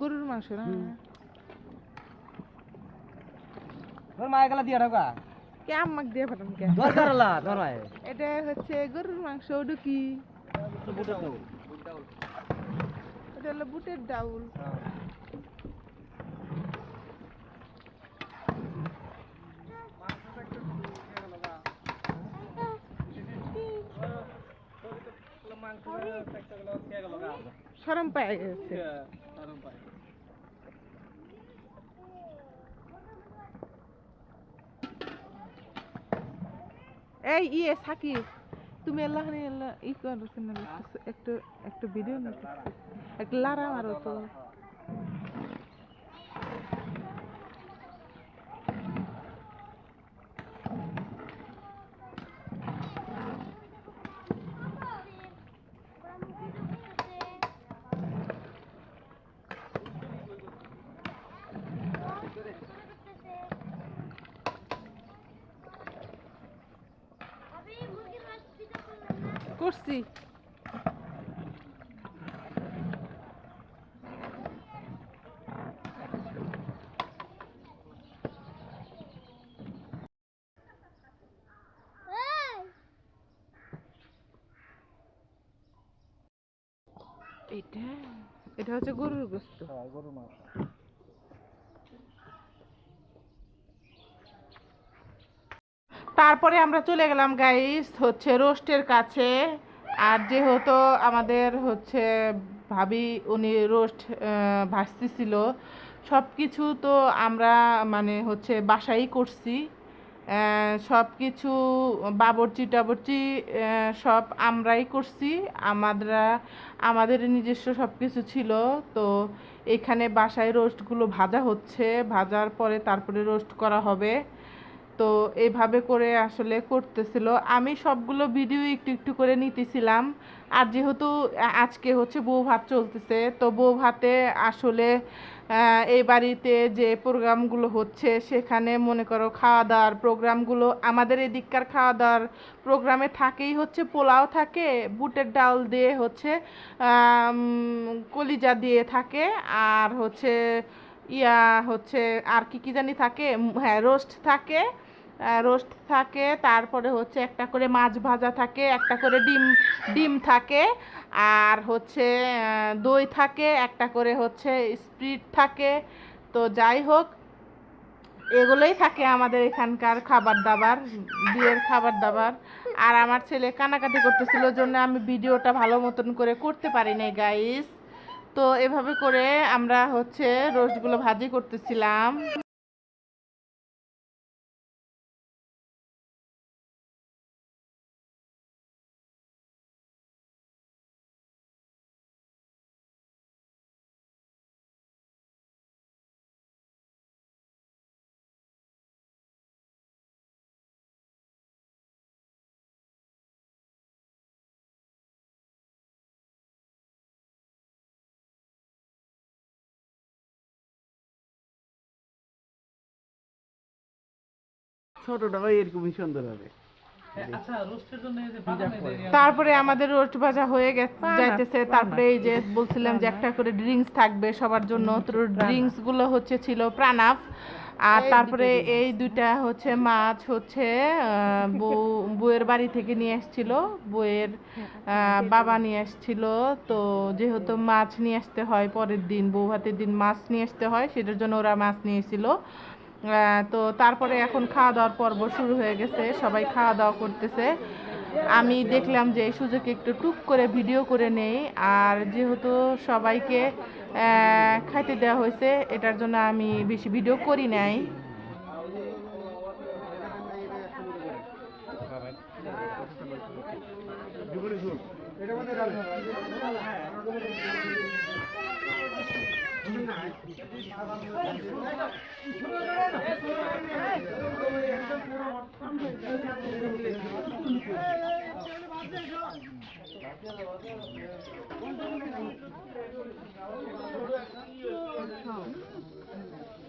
গরুর মাংস না? তোর মায়ের গেলা দিয়ে ঢোকা। কে আমাক দিয়ে পাঠাম কে? দরকার হলা তোর এটা হচ্ছে গরুর মাংস ডুকি এটা হলো বুটের ডাউল। সরম পায়ে গেছে। এই ইয়ে সাকিব, তুমি আল্লাহ ই করছ না একটু একটু ভিডিও একটা লারা মারো তো। করছি। এটা এটা হচ্ছে গরুর গোস্ত। গরুর মাছ তারপরে আমরা চলে গেলাম গাইস হচ্ছে রোস্টের কাছে। আর যেহেতু আমাদের হচ্ছে ভাবি, উনি রোস্ট ভাসতেছিল সব কিছু তো আমরা মানে হচ্ছে বাসাই করছি। সব কিছু বাবরচি টাবরচি সব আমরাই করছি। আমরা আমাদের নিজস্ব সব কিছু ছিল। তো এখানে বাসায় রোস্টগুলো ভাজা হচ্ছে। ভাজার পরে তারপরে রোস্ট করা হবে। তো এইভাবে করে আসলে করতেছিল। আমি সবগুলো ভিডিও একটু একটু করে নিতেছিলাম। আর যেহেতু আজকে হচ্ছে বউ ভাত চলতেছে, তো বউ ভাতে আসলে এই বাড়িতে যে প্রোগ্রামগুলো হচ্ছে, সেখানে মনে করো খাওয়া দাওয়ার প্রোগ্রামগুলো, আমাদের এদিককার খাওয়া দাওয়ার প্রোগ্রামে থাকেই হচ্ছে পোলাও থাকে, বুটের ডাল দিয়ে হচ্ছে কলিজা দিয়ে থাকে, আর হচ্ছে ইয়া হচ্ছে, আর কি কি জানি থাকে হ্যাঁ রোস্ট থাকে রোস্ট থাকে, তারপরে হচ্ছে একটা করে মাছ ভাজা থাকে, একটা করে ডিম ডিম থাকে, আর হচ্ছে দই থাকে, একটা করে হচ্ছে স্প্রিট থাকে। তো যাই হোক, এগুলোই থাকে আমাদের এখানকার খাবার দাবার বিয়ের খাবার দাবার আর আমার ছেলে কানাকাটি করতেছিল জন্য আমি ভিডিওটা ভালো মতন করে করতে পারি নাই গাইস তো এভাবে করে আমরা হচ্ছে রোস্টগুলো ভাজি করতেছিলাম। এরকমই সুন্দর হবে। তারপরে আমাদের রোস্ট ভাজা হয়ে গেছে যাইতেছে। তারপরে এই যে বলছিলাম যে একটা করে ড্রিঙ্কস থাকবে সবার জন্য। তো ড্রিঙ্কসগুলো হচ্ছে ছিল প্রাণাফ আর তারপরে এই দুইটা হচ্ছে মাছ হচ্ছে বউ বউয়ের বাড়ি থেকে নিয়ে এসেছিল বউয়ের বাবা নিয়ে এসেছিল তো যেহেতু মাছ নিয়ে আসতে হয় পরের দিন বউ ভাতের দিন মাছ নিয়ে আসতে হয় সেটার জন্য ওরা মাছ নিয়ে এসেছিল আহ, তো তারপরে এখন খাওয়া দাওয়ার পর্ব শুরু হয়ে গেছে, সবাই খাওয়া দাওয়া করতেছে। আমি দেখলাম যে এই সুযোগে একটু টুক করে ভিডিও করে নেই, আর যেহেতু সবাইকে খাইতে দেওয়া হয়েছে, এটার জন্য আমি বেশি ভিডিও করি নাই। এটা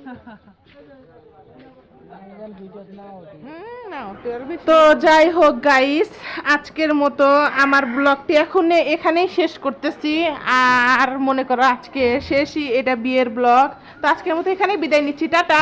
Ha ha ha. তো যাই হোক গাইস আজকের মতো আমার ব্লগটি এখন এখানেই শেষ করতেছি। আর মনে করো আজকে শেষই এটা বিয়ের ব্লগ। তো আজকের মতো এখানেই বিদায় নিচ্ছি, টাটা!